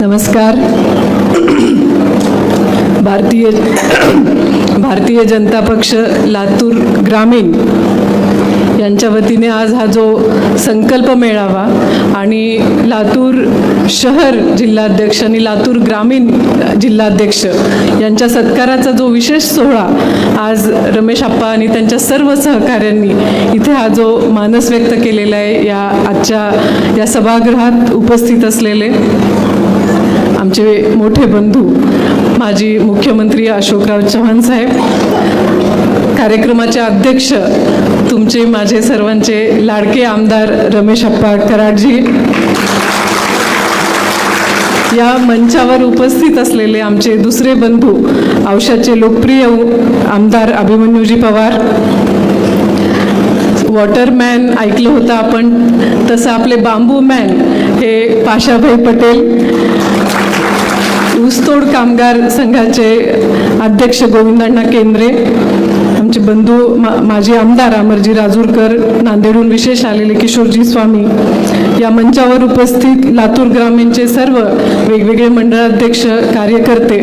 नमस्कार. भारतीय भारतीय जनता पक्ष लातूर ग्रामीण यांच्या वतीने आज हा जो संकल्प मेळावा आणि लातूर शहर जिल्हाध्यक्ष आणि लातूर ग्रामीण जिल्हाध्यक्ष यांच्या सत्काराचा जो विशेष सोहळा आज रमेश आप्पा आणि त्यांच्या सर्व सहकाऱ्यांनी इथे हा जो मानस व्यक्त केलेला आहे या आजच्या या सभागृहात उपस्थित असलेले. आमचे मोठे बंधू माजी मुख्यमंत्री अशोकराव चव्हाण साहेब कार्यक्रमाचे अध्यक्ष तुमचे माझे सर्वांचे लाडके आमदार रमेश अप्पा कराडजी या मंचावर उपस्थित असलेले आमचे दुसरे बंधू औषधचे लोकप्रिय आमदार अभिमन्यूजी पवार वॉटरमॅन ऐकलं होतं आपण तसं आपले बांबू मॅन हे पाशाभाई पटेल ऊसतोड कामगार संघाचे अध्यक्ष गोविंदण्णा केंद्रे. आमचे बंधू मा माजी आमदार अमरजी राजूरकर नांदेडहून विशेष आलेले किशोरजी स्वामी. या मंचावर उपस्थित लातूर ग्रामीणचे सर्व वेगवेगळे मंडळाध्यक्ष कार्यकर्ते.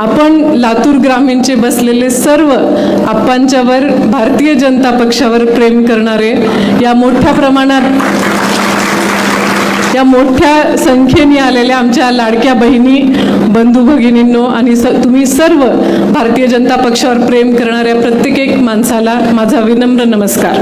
आपण लातूर ग्रामीणचे बसलेले सर्व आप्पांच्यावर भारतीय जनता पक्षावर प्रेम करणारे या मोठ्या प्रमाणात या मोठ्या संख्येने आलेल्या आमच्या लाडक्या बहिणी बंधू भगिनींनो आणि स तुम्ही सर्व भारतीय जनता पक्षावर प्रेम करणाऱ्या प्रत्येक एक माणसाला माझा विनम्र नमस्कार.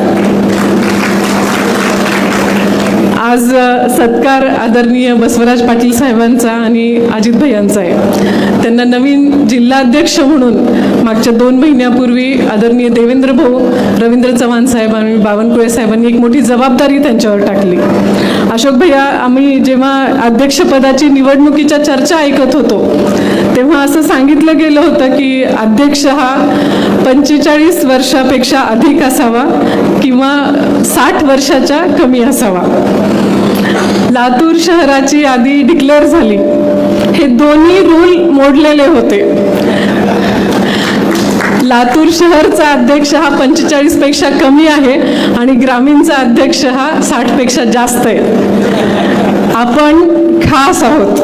आज सत्कार आदरणीय बसवराज पाटील साहेबांचा आणि अजित भैयांचा आहे. त्यांना नवीन जिल्हाध्यक्ष म्हणून मागच्या दोन महिन्यापूर्वी आदरणीय देवेंद्र भाऊ रवींद्र चव्हाण साहेब आणि बावनकुळे साहेबांनी एक मोठी जबाबदारी त्यांच्यावर टाकली. अशोक भैया आम्ही जेव्हा अध्यक्षपदाची निवडणुकीच्या चर्चा ऐकत होतो तेव्हा असं सांगितलं गेलं होतं की अध्यक्ष हा पंचेचाळीस वर्षापेक्षा अधिक असावा किंवा साठ वर्षाच्या कमी असावा. लातूर शहराची यादी डिक्लेअर झाली. हे दोन्ही रूल मोडलेले होते. लातूर शहरचा अध्यक्ष हा पंचेचाळीसपेक्षा कमी आहे आणि ग्रामीणचा अध्यक्ष हा साठपेक्षा जास्त आहे. आपण खास आहोत.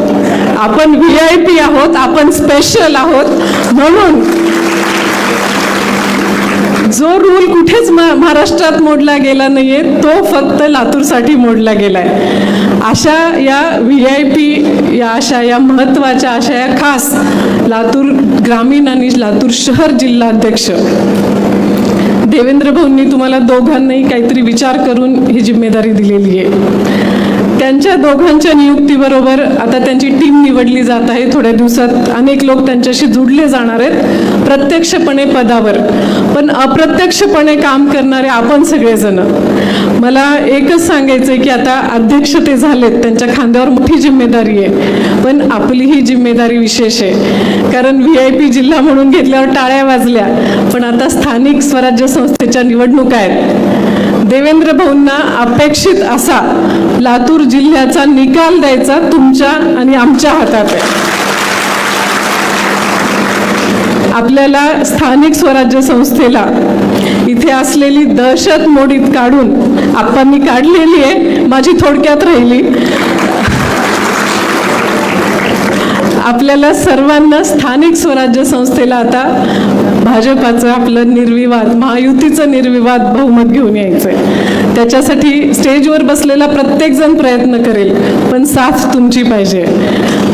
आपण व्ही आय पी आहोत आपण स्पेशल आहोत. म्हणून जो रूल कुठेच महाराष्ट्रात मोडला गेला नाहीये तो फक्त लातूरसाठी मोडला गेलाय. अशा या व्ही आय पी या अशा या महत्त्वाच्या अशा या खास लातूर ग्रामीण आणि लातूर शहर जिल्हाध्यक्ष. देवेंद्र भाऊंनी तुम्हाला दोघांनाही काहीतरी विचार करून ही जिम्मेदारी दिलेली आहे त्यांच्या दोघांच्या नियुक्तीबरोबर आता त्यांची टीम निवडली जात आहे थोड्या दिवसात. अनेक लोक त्यांच्याशी जुडले जाणार आहेत प्रत्यक्षपणे पदावर. पण अप्रत्यक्षपणे काम करणारे आपण सगळेजण. मला एकच सांगायचं आहे की आता अध्यक्ष ते झालेत त्यांच्या खांद्यावर मोठी जिम्मेदारी आहे. पण आपली ही जिम्मेदारी विशेष आहे. कारण व्ही आय पी जिल्हा म्हणून घेतल्यावर टाळ्या वाजल्या. पण आता स्थानिक स्वराज्य संस्थेच्या निवडणुका आहेत. देवेंद्र भाऊंना अपेक्षित असा लातूर जिल्ह्याचा निकाल द्यायचा तुमच्या आणि आमच्या हातात आहे. आपल्याला स्थानिक स्वराज्य संस्थेला इथे असलेली दहशत मोडीत काढून आप्पांनी काढलेली आहे. माझी थोडक्यात राहिली. आपल्याला सर्वांना स्थानिक स्वराज्य संस्थेला आता भाजपाचं आपलं निर्विवाद महायुतीचं निर्विवाद बहुमत घेऊन यायचंय. त्याच्यासाठी स्टेजवर बसलेला प्रत्येकजण प्रयत्न करेल पण साथ तुमची पाहिजे.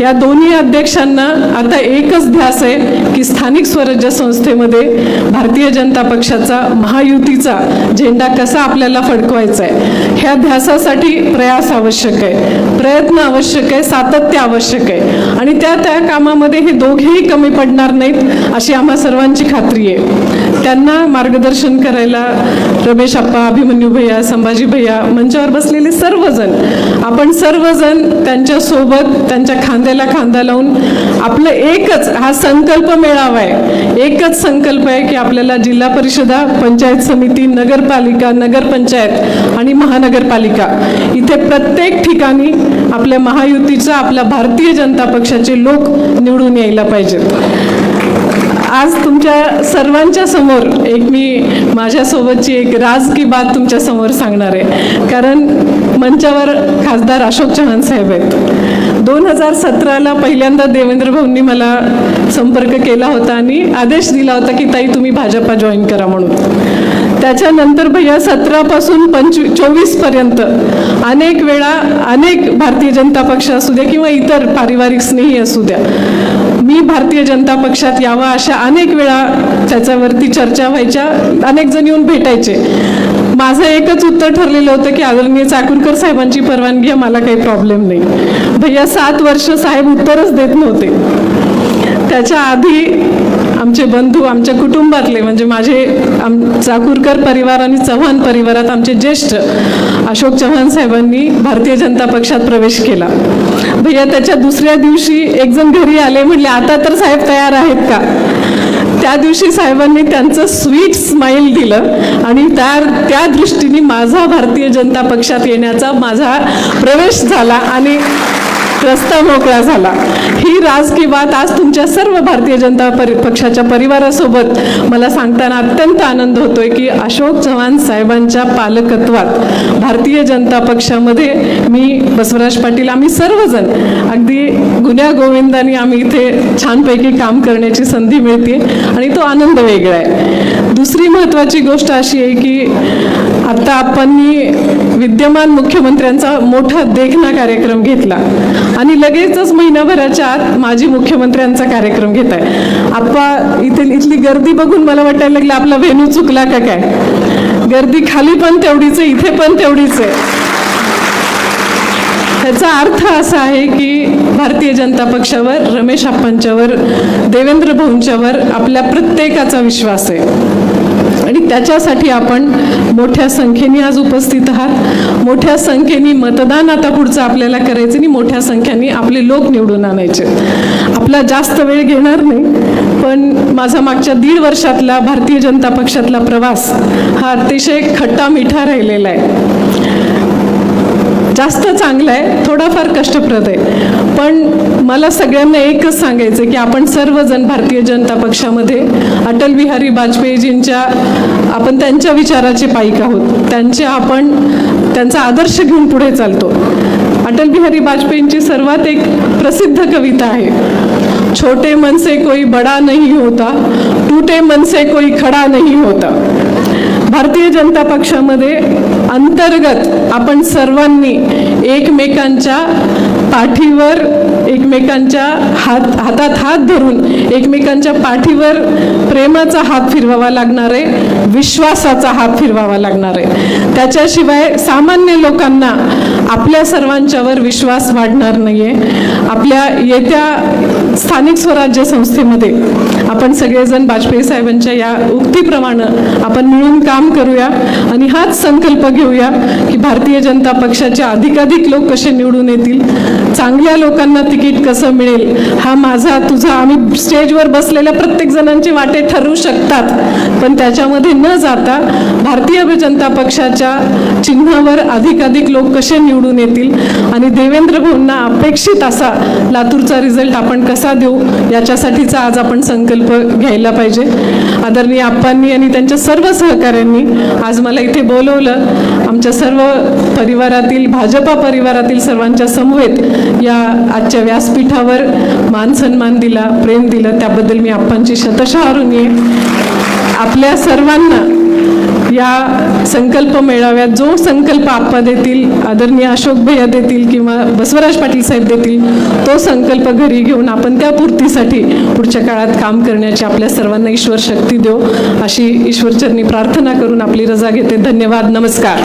या दोन्ही अध्यक्षांना आता एकच ध्यास आहे की स्थानिक स्वराज्य संस्थेमध्ये भारतीय जनता पक्षाचा महायुतीचा झेंडा कसा आपल्याला फडकवायचा आहे ह्या ध्यासासाठी प्रयास आवश्यक आहे. प्रयत्न आवश्यक आहे सातत्य आवश्यक आहे. आणि त्यात त्या कामामध्ये हे दोघेही कमी पडणार नाहीत अशी आम्हा सर्वांची खात्री आहे. त्यांना मार्गदर्शन करायला रमेश आप्पा अभिमन्यू भैया संभाजी भैया मंचावर बसलेले सर्वजण आपण सर्वजण त्यांच्यासोबत त्यांच्या खांद्याला खांदा लावून आपलं एकच हा संकल्प मेळावा आहे एकच संकल्प आहे की आपल्याला जिल्हा परिषदा पंचायत समिती नगरपालिका नगरपंचायत आणि महानगरपालिका इथे प्रत्येक ठिकाणी आपल्या महायुतीचा आपल्या भारतीय जनता पक्षाचे लोक निवडून यायला पाहिजेत. आज तुमच्या सर्वांच्या समोर एक मी माझ्यासोबतची एक राज की बात तुमच्यासमोर सांगणार आहे. कारण मंचावर खासदार अशोक चव्हाण साहेब आहेत. दोन हजार सतराला पहिल्यांदा देवेंद्र भाऊंनी मला संपर्क केला होता आणि आदेश दिला होता की ताई तुम्ही भाजपा जॉईन करा म्हणून. त्याच्यानंतर भैया सतरापासून पंचवी चोवीसपर्यंत अनेक वेळा अनेक भारतीय जनता पक्ष असू द्या किंवा इतर पारिवारिक स्नेही असू द्या मी भारतीय जनता पक्षात यावा अशा अनेक वेळा त्याच्यावरती चर्चा व्हायच्या अनेक जण येऊन भेटायचे. माझं एकच उत्तर ठरलेलं होतं की आदरणीय चाकूरकर साहेबांची परवानगी आहे मला काही प्रॉब्लेम नाही. भैया सात वर्ष साहेब उत्तरच देत नव्हते. त्याच्या आधी आमचे बंधू आमच्या कुटुंबातले म्हणजे माझे आम चाकूरकर परिवार आणि चव्हाण परिवारात आमचे ज्येष्ठ अशोक चव्हाण साहेबांनी भारतीय जनता पक्षात प्रवेश केला. भैया त्याच्या दुसऱ्या दिवशी एकजण घरी आले म्हणले आता तर साहेब तयार आहेत का? त्या दिवशी साहेबांनी त्यांचं स्वीट स्माईल दिलं आणि त्या त्या दृष्टीने माझा भारतीय जनता पक्षात येण्याचा माझा प्रवेश झाला आणि रस्ता मोकळा झाला. ही राजकीय बात आज तुमच्या सर्व भारतीय जनता परि पक्षाच्या परिवारासोबत मला सांगताना अत्यंत आनंद होतोय की अशोक चव्हाण साहेबांच्या पालकत्वात भारतीय जनता पक्षामध्ये मी बसवराज पाटील आम्ही सर्वजण अगदी गुन्ह्या गोविंदाने आम्ही इथे छानपैकी काम करण्याची संधी मिळते आणि तो आनंद वेगळा आहे. दुसरी महत्त्वाची गोष्ट अशी आहे की आता आपण विद्यमान मुख्यमंत्र्यांचा मोठा देखणा कार्यक्रम घेतला. आणि लगेचच महिनाभराच्या आत माजी मुख्यमंत्र्यांचा कार्यक्रम घेत आहे. आप्पा इथे इथली गर्दी बघून मला वाटायला लागलं आपला वेणू चुकला का काय? गर्दी खाली पण तेवढीच आहे इथे पण तेवढीच आहे. ह्याचा अर्थ असा आहे की भारतीय जनता पक्षावर रमेश आप्पांच्यावर देवेंद्र भाऊंच्यावर आपल्या प्रत्येकाचा विश्वास आहे. आणि त्याच्यासाठी आपण मोठ्या संख्येने आज उपस्थित आहात. मोठ्या संख्येने मतदान आता पुढचं आपल्याला करायचं आणि मोठ्या संख्येने आपले लोक निवडून आणायचे. आपला जास्त वेळ घेणार नाही पण माझा मागच्या दीड वर्षातला भारतीय जनता पक्षातला प्रवास हा अतिशय खट्टा मिठा राहिलेला आहे. जास्त चांगलं आहे थोडाफार कष्टप्रद आहे. पण मला सगळ्यांना एकच सांगायचं की आपण सर्वजण भारतीय जनता पक्षामध्ये अटल बिहारी वाजपेयीजींच्या आपण त्यांच्या विचाराचे पाईक आहोत. त्यांचे आपण त्यांचा आदर्श घेऊन पुढे चालतो. अटल बिहारी वाजपेयींची सर्वात एक प्रसिद्ध कविता आहे. छोटे मन से कोई बडा नहीं होता टूटे मन से कोई खडा नहीं होता. भारतीय जनता पक्षामध्ये अंतर्गत आपण सर्वांनी एकमेकांच्या पाठीवर एकमेकांच्या हात हातात हात धरून एकमेकांच्या पाठीवर प्रेमाचा हात फिरवावा लागणार आहे विश्वासाचा हात फिरवावा लागणार आहे. त्याच्याशिवाय सामान्य लोकांना आपल्या सर्वांच्यावर विश्वास वाढणार नाहीये. आपल्या येत्या स्थानिक स्वराज्य संस्थेमध्ये आपण सगळेजण वाजपेयी साहेबांच्या या उक्तीप्रमाणे आपण मिळून काम करूया आणि हाच संकल्प घेऊया की भारतीय जनता पक्षाचे अधिकाधिक लोक कसे निवडून येतील चांगल्या लोकांना तिकीट कसं मिळेल? हा माझा तुझा आम्ही स्टेजवर बसलेल्या प्रत्येक जणांचे वाटे ठरवू शकतात. पण त्याच्यामध्ये न जाता भारतीय जनता पक्षाच्या चिन्हावर अधिकाधिक लोक कसे निवडून येतील? आणि देवेंद्र भाऊंना अपेक्षित असा लातूरचा रिझल्ट आपण कसा देऊ? याच्यासाठीचा आज आपण संकल्प घ्यायला पाहिजे. आदरणीय आप्पांनी आणि त्यांच्या सर्व सहकाऱ्यांनी आज मला इथे बोलवलं. आमच्या सर्व परिवारातील भाजपा परिवारातील सर्वांच्या समवेत या आजच्या व्यासपीठावर मान सन्मान दिला प्रेम दिलं त्याबद्दल मी आप्पांची शतशः ऋणी आहे आपल्या सर्वांना या संकल्प मेळाव्यात जो संकल्प आप्पा देतील आदरणीय अशोक भैया देतील किंवा बसवराज पाटील साहेब देतील तो संकल्प घरी घेऊन आपण त्या पूर्तीसाठी पुढच्या काळात काम करण्याची आपल्या सर्वांना ईश्वर शक्ती देऊ अशी ईश्वरचरणी प्रार्थना करून आपली रजा घेते. धन्यवाद. नमस्कार.